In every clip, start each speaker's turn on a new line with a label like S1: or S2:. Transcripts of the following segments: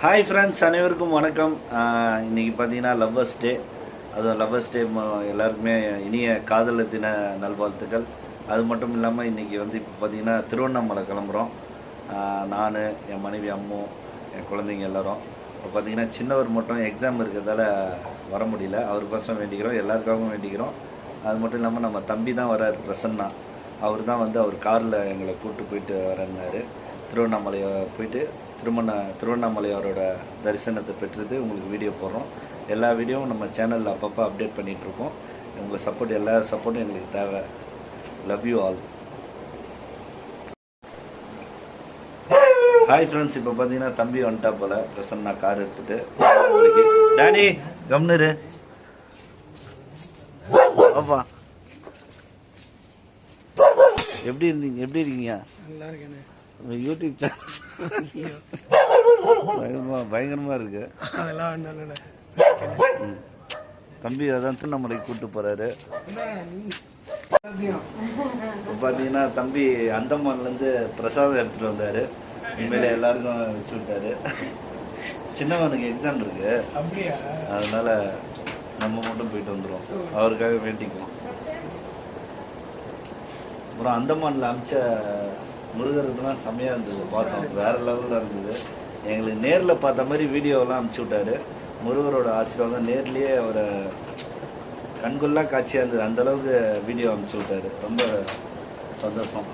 S1: Hi friends அனைவருக்கும் வணக்கம். இன்றைக்கி பார்த்தீங்கன்னா லவ்வர்ஸ் டே அதுவும் லவ்வர்ஸ் டே எல்லாருக்குமே இனிய காதல தின நல்வாழ்த்துக்கள். அது மட்டும் இல்லாமல் இன்றைக்கி வந்து இப்போ பார்த்தீங்கன்னா திருவண்ணாமலை கிளம்புறோம். நான் என் மனைவி அம்மு என் குழந்தைங்க எல்லாரும். இப்போ பார்த்தீங்கன்னா சின்னவர் மட்டும் எக்ஸாம் இருக்கிறதால வர முடியல. அவர் பசங்க வேண்டிக்கிறோம் எல்லாருக்காகவும் வேண்டிக்கிறோம். அது மட்டும் இல்லாமல் நம்ம தம்பி தான் வர்றார் பிரசன்னா. அவர் தான் வந்து அவர் காரில் எங்களை கூப்பிட்டு போயிட்டு வரேன்னாரு. திருவண்ணாமலையை போயிட்டு திருமண திருவண்ணாமலையாரோட தரிசனத்தை பெற்றுட்டு உங்களுக்கு வீடியோ போடுறோம். எல்லா வீடியோவும் நம்ம சேனலில் அப்பப்போ அப்டேட் பண்ணிகிட்ருக்கோம் உங்கள் சப்போர்ட் எல்லா சப்போர்ட்டும் எங்களுக்கு தேவை. Love you all hi friends இப்போ பார்த்தீங்கன்னா தம்பி வந்துட்டா போல. பிரசன்னா கார் எடுத்துட்டு. டேனி கம்னரு அப்பா எப்படி இருந்தீங்க? எப்படி இருக்கீங்க?
S2: நல்லா
S1: இருக்கேன். யூடியூப் சேனல் பயங்கரமா பயங்கரமா இருக்கு.
S2: அதெல்லாம்.
S1: தம்பி அதான் திருவண்ணாமலைக்கு கூப்பிட்டு போறாரு. இப்போ பார்த்தீங்கன்னா தம்பி அந்தமான்லேருந்து பிரசாதம் எடுத்துட்டு வந்தாரு. உண்மையில எல்லாருக்கும் வச்சு விட்டாரு. சின்னவனுக்கு எக்ஸாம் இருக்கு. அதனால நம்ம மட்டும் போயிட்டு வந்துடுவோம் அவருக்காக வேண்டிக்குவோம். அப்புறம் அந்தமான்ல அமிச்ச முருகருக்குலாம் செம்மையா இருந்தது பார்த்தோம் வேற லெவலில் இருந்தது. எங்களுக்கு நேரில் பார்த்த மாதிரி வீடியோவெல்லாம் அமுச்சு விட்டாரு. முருகரோட ஆசீர்வாதம் நேர்லயே அவரை கண்கொள்ளா காட்சியாக இருந்தது. அந்த அளவுக்கு வீடியோ அமுச்சு விட்டாரு. ரொம்ப சந்தோஷம்.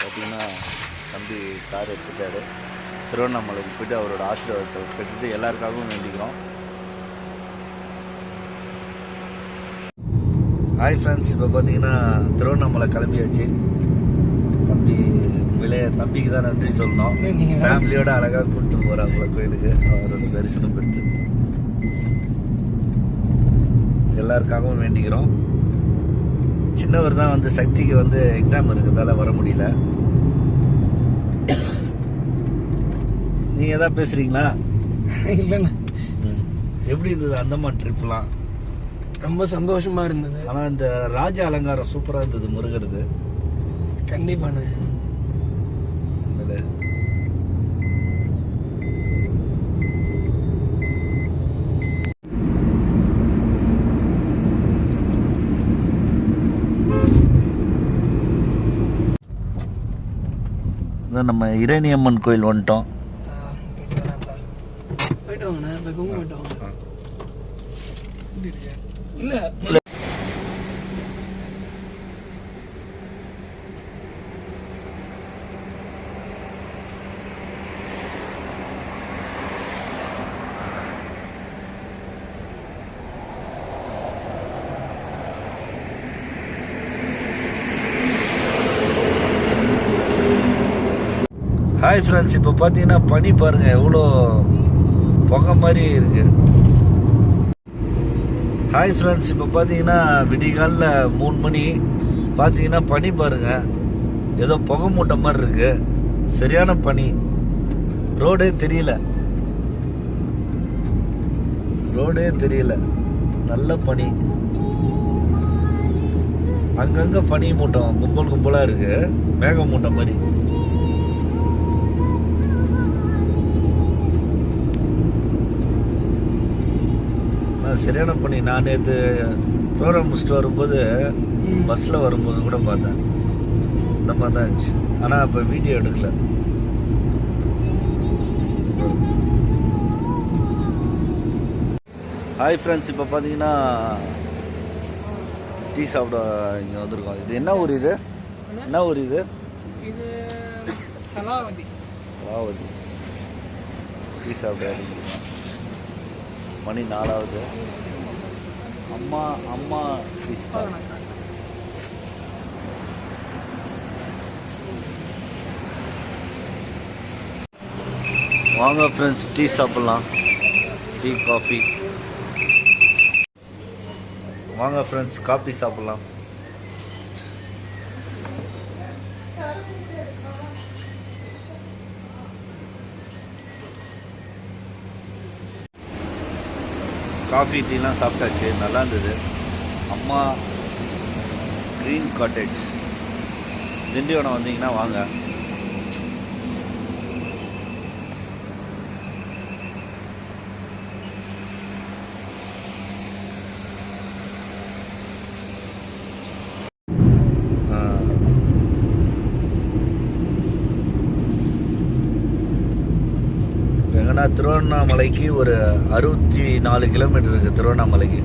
S1: பார்த்தீங்கன்னா தம்பி கார் எடுத்துட்டாரு. திருவண்ணாமலைக்கு போயிட்டு அவரோட ஆசீர்வாதத்தை பெற்றுட்டு எல்லாருக்காகவும் வேண்டிக்கிறோம். ஹாய் ஃப்ரெண்ட்ஸ் இப்போ பார்த்தீங்கன்னா திருவண்ணாமலை கிளம்பியாச்சு. தம்பிக்கு தான் நன்றி சொல்லணும். ஃபேமிலியோட அழகாக கூப்பிட்டு போகிறாங்களே கோயிலுக்கு. அவரோட தரிசனம் பெற்று எல்லாருக்காகவும் வேண்டிக்கிறோம். சின்னவர் தான் வந்து சக்திக்கு வந்து எக்ஸாம் இருக்கிறதால வர முடியல. நீங்க ஏதாவது பேசுறீங்களா?
S2: இல்லைண்ணே.
S1: எப்படி இருந்தது அந்தமான் ட்ரிப்லாம்
S2: ரொம்ப சந்தோஷமா இருந்தது.
S1: ஆனா இந்த ராஜ அலங்காரம் சூப்பரா இருந்தது முருகருது
S2: கண்டிப்பாண்ணே
S1: உண்மையிலே. இதான் நம்ம இரணியம்மன் கோயில் வந்துட்டோம்
S2: ஆ, போயிட்டு வரேன்ப்பா. போயிட்டு வாங்கண்ணே இப்போ குங்கு போயிட்டு வாங்க எப்படி இருக்கு? இல்ல
S1: ஹாய் ஃப்ரெண்ட்ஸ் இப்போ பார்த்தீங்கன்னா பனி பாருங்கள் எவ்வளோ புகை மாதிரி இருக்குது ஹாய் ஃப்ரெண்ட்ஸ் இப்போ பார்த்தீங்கன்னா விடிகாலில் மூணு மணி பார்த்தீங்கன்னா பனி பாருங்க. ஏதோ புகை மூட்டை மாதிரி இருக்குது சரியான பனி. ரோடே தெரியல. ரோடே தெரியல. நல்ல பனி. அங்கங்கே பனி மூட்டம் கும்பல் கும்பலாக இருக்குது மேக மூட்டை மாதிரி. சரியான பண்ணி நான் நேற்று ப்ரோக்ராம் முடிச்சுட்டு வரும்போது. பஸ்ஸில் வரும்போது கூட பார்த்தேன். இந்த மாதிரி தான் இருந்துச்சு. ஆனால் இப்போ வீடியோ எடுக்கல. ஹாய் ஃப்ரெண்ட்ஸ் இப்போ பார்த்தீங்கன்னா டீ சாப்பிட இங்கே வந்திருக்கோம். இது என்ன ஊர் இது? என்ன ஊர் இது?
S2: இது சலாவதி.
S1: சலாவதி. டீ சாப்பிட மணி நாலாவது. அம்மா அம்மா வாங்க ஃப்ரெண்ட்ஸ் டீ சாப்பிட்லாம். டீ காஃபி வாங்க ஃப்ரெண்ட்ஸ் காஃபி சாப்பிட்லாம். காஃபி டீலாம் சாப்பிட்டாச்சு. நல்லா இருந்தது. அம்மா க்ரீன் காட்டேஜ் திண்டிவனம் வந்தீங்கன்னா வாங்க பார்த்தீங்கன்னா திருவண்ணாமலைக்கு ஒரு அறுபத்தி நாலு கிலோமீட்டர் இருக்குது திருவண்ணாமலைக்கு.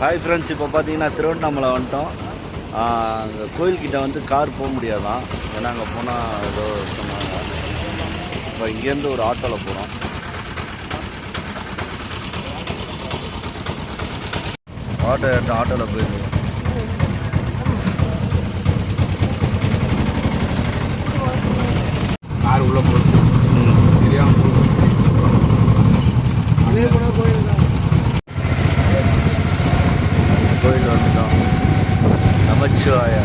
S1: ஹாய் ஃப்ரெண்ட்ஸ் இப்போ பார்த்தீங்கன்னா திருவண்ணாமலை வந்துட்டோம். அங்கே கோயில்கிட்ட வந்து கார் போக முடியாதான். ஏன்னா அங்கே போனால் ஏதோ சொன்னாங்க இப்போ இங்கேருந்து ஒரு ஆட்டோவில் போகிறோம் ஆட்டோ ஆட்டோவில் போயிருக்கு
S3: கார் உள்ள
S2: தான்
S1: கோயில் வந்துட்டோம். நமச்சிவாயா.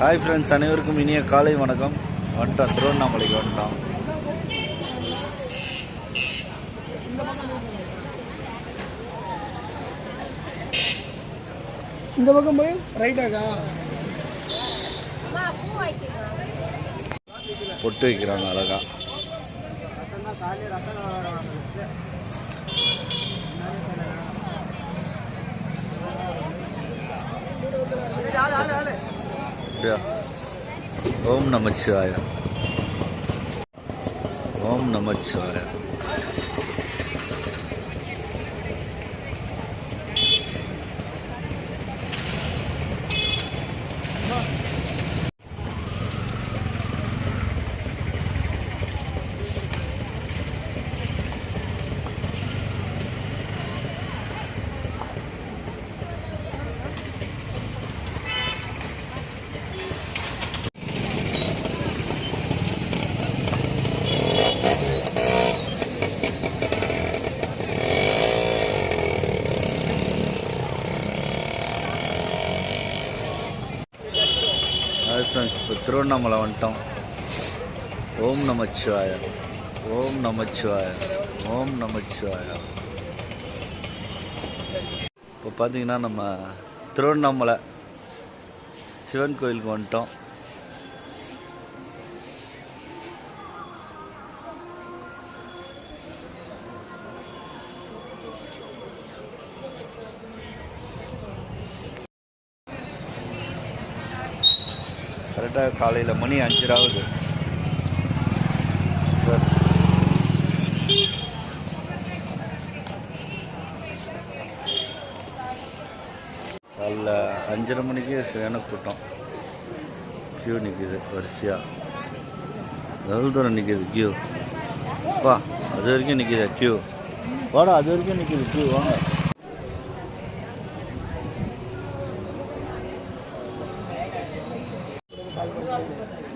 S1: ஹாய் ஃப்ரெண்ட்ஸ் அனைவருக்கும் இனிய காலை வணக்கம். வந்துட்டோம் திருவண்ணாமலைக்கு வந்துட்டோம்.
S2: இந்த பக்கம் போய் ரைட்டாக்கா
S1: பொட்டு வைக்கிறாங்க அழகா. ஓம் நமச்சிவாய ஓம் நமச்சிவாய ஹாய் ஃப்ரெண்ட்ஸ் இப்போ திருவண்ணாமலை வந்துட்டோம். ஓம் நமச்சிவாய. ஓம் நமச்சிவாய. ஓம் நமச்சிவாய. இப்போ பார்த்தீங்கன்னா நம்ம திருவண்ணாமலை சிவன் கோயிலுக்கு வந்துட்டோம். பார்த்தா காலையில் மணி அஞ்சராவது காலைல அஞ்சரை மணிக்கு சரியான கூட்டம். க்யூ நிற்கிது வரிசையாக எவ்வளோ தூரம் நிற்கிது க்யூ வா அது வரைக்கும் நிற்கிது க்யூ வாடா அது வரைக்கும் நிற்கிது க்யூ வாங்க.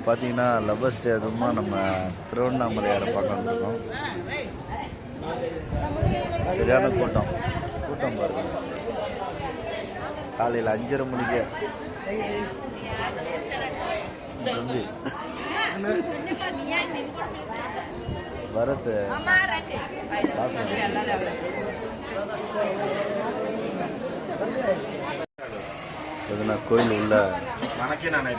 S1: பார்த்தீங்கன்னா லவ்வர்ஸ் டே அதுவும் நம்ம திருவண்ணாமலையாரை பார்க்க வந்துருக்கோம் சரியான கூட்டம். கூட்டம் பாருங்க. காலையில் அஞ்சரை மணிக்கே. வரத்து. பார்த்தேன் கோயில் உள்ள
S3: வணக்கம்
S1: நான்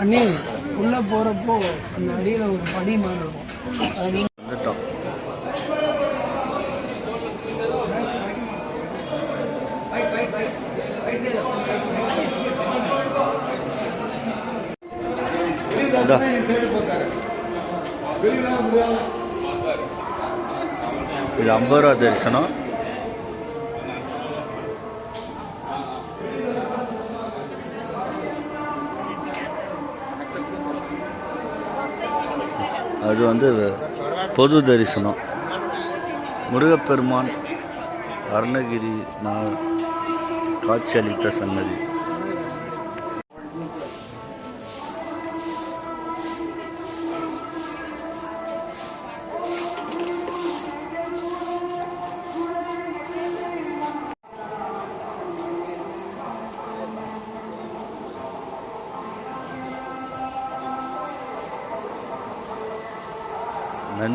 S2: அண்ணே உள்ள போறப்போ அந்த அடியில ஒரு படி மாதிரி இருக்கும்.
S1: வந்துட்டோம் இது ஐம்பது ரூபா தரிசனம். அது வந்து பொது தரிசனம். முருகப்பெருமான் அருணகிரி நான் காட்சியளித்த சன்னதி.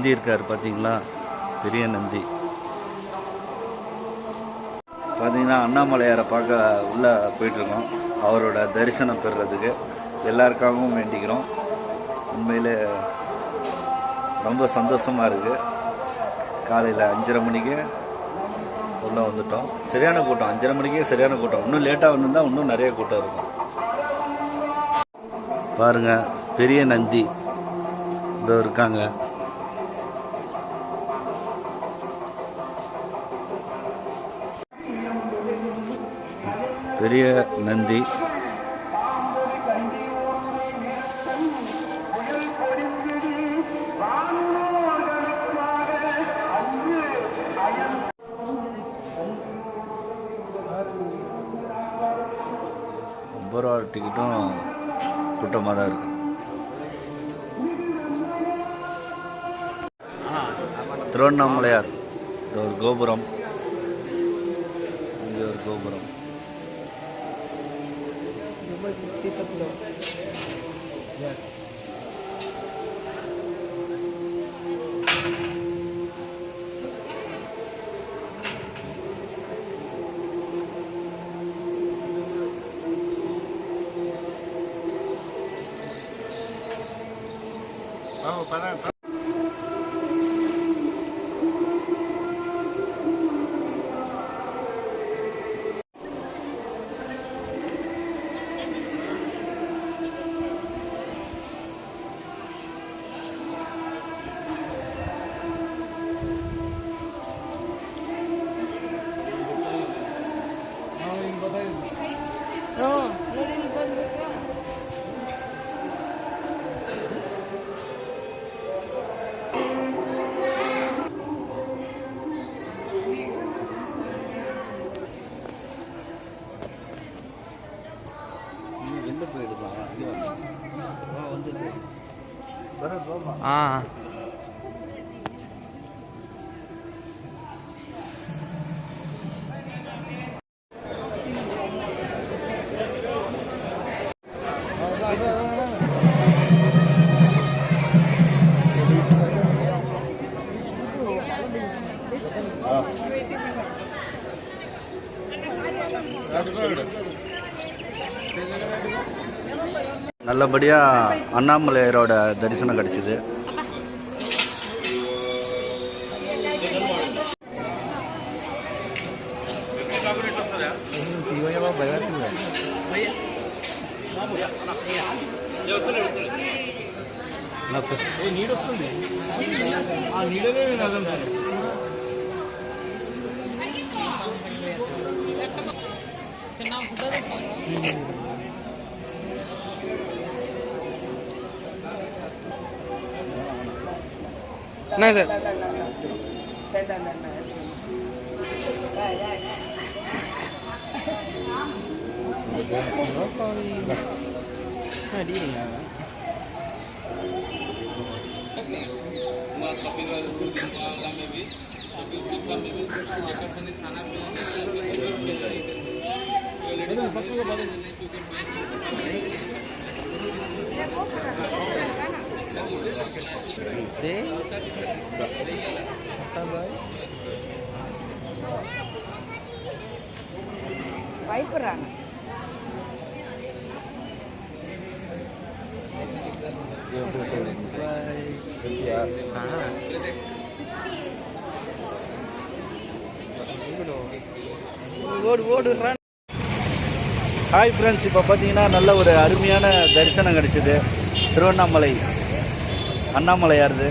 S1: நந்தி இருக்கார் பார்த்தீங்களா பெரிய நந்தி. பார்த்தீங்கன்னா அண்ணாமலையாரை பார்க்க உள்ளே போயிட்டுருக்கோம். அவரோட தரிசனம் பெறுறதுக்கு எல்லாருக்காகவும் வேண்டிக்கிறோம். உண்மையில் ரொம்ப சந்தோஷமாக இருக்குது காலையில் அஞ்சரை மணிக்கு உள்ளே வந்துட்டோம். சரியான கூட்டம். அஞ்சரை மணிக்கே சரியான கூட்டம். இன்னும் லேட்டாக வந்திருந்தா இன்னும் நிறைய கூட்டம் இருக்கும். பாருங்க பெரிய நந்தி. இதோ இருக்காங்க. பெரிய நந்தி. ஒன்பது டிக்கெட்டும் கூட்டமாக தான் இருக்கு. திருவண்ணாமலையார் இது ஒரு கோபுரம். இங்கே ஒரு கோபுரம். buat kita pula. Oh, para, para. வந்து
S2: ஆ
S1: நல்லபடியாக அண்ணாமலையரோட தரிசனம் கிடச்சிது
S2: నీడు వస్తుంది ఆ నీడనే నేను అదంటాను नाही सर
S4: பயப்படுறாங்க.
S2: ஓடு ஓடு
S1: ஹாய் ஃப்ரெண்ட்ஸ் இப்போ பார்த்தீங்கன்னா நல்ல ஒரு அருமையான தரிசனம் கிடச்சிது. திருவண்ணாமலை. அண்ணாமலையாருது.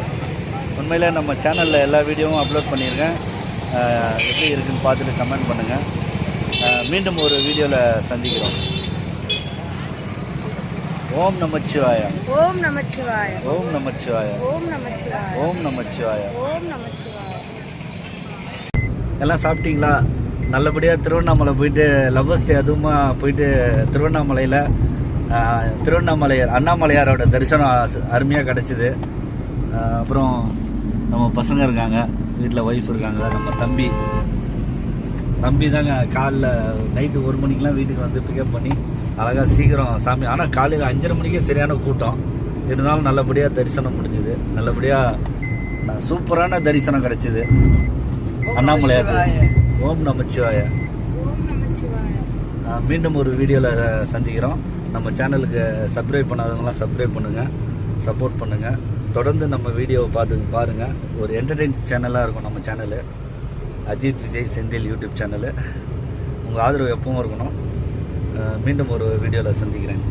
S1: உண்மையிலே நம்ம சேனலில் எல்லா வீடியோவும் அப்லோட் பண்ணியிருக்கேன். எப்படி இருக்குன்னு பார்த்துட்டு கமெண்ட் பண்ணுங்கள் மீண்டும் ஒரு வீடியோவில் சந்திக்கிறோம். ஓம் நமச்சிவாய
S4: ஓம் நமச்சிவாய
S1: ஓம் நமச்சிவாய
S4: ஓம் நமச்சிவாய
S1: ஓம் நமச்சிவாய
S4: ஓம் நமச்சிவாய
S1: எல்லாம் சாப்பிட்டீங்களா? நல்லபடியாக திருவண்ணாமலை போயிட்டு லவ்வர்ஸ் டே அதுவுமா போயிட்டு திருவண்ணாமலையில் திருவண்ணாமலையார் அண்ணாமலையாரோட தரிசனம் அருமையாக கிடச்சிது. அப்புறம் நம்ம பசங்க இருக்காங்க வீட்டில் ஒய்ஃப் இருக்காங்க நம்ம தம்பி. தம்பி தாங்க காலைல நைட்டு ஒரு மணிக்கெலாம் வீட்டுக்கு வந்து பிக்கப் பண்ணி அழகாக சீக்கிரம் சாமி ஆனால் காலையில் அஞ்சரை மணிக்கே சரியான கூட்டம். இருந்தாலும் நல்லபடியாக தரிசனம் முடிஞ்சுது. நல்லபடியாக சூப்பரான தரிசனம் கிடச்சிது. அண்ணாமலையார் ஓம் நமச்சிவாய மீண்டும் ஒரு வீடியோவில் சந்திக்கிறோம். நம்ம சேனலுக்கு சப்ஸ்கிரைப் பண்ணாதவங்களாம் சப்ஸ்கிரைப் பண்ணுங்கள் சப்போர்ட் பண்ணுங்கள் தொடர்ந்து நம்ம வீடியோவை பார்த்து பாருங்கள் ஒரு என்டர்டெயின் சேனலாக இருக்கும் நம்ம channel Ajith Vijay Senthil YouTube channel உங்கள் ஆதரவு எப்பவும் இருக்கணும். மீண்டும் ஒரு வீடியோவில் சந்திக்கிறேன்.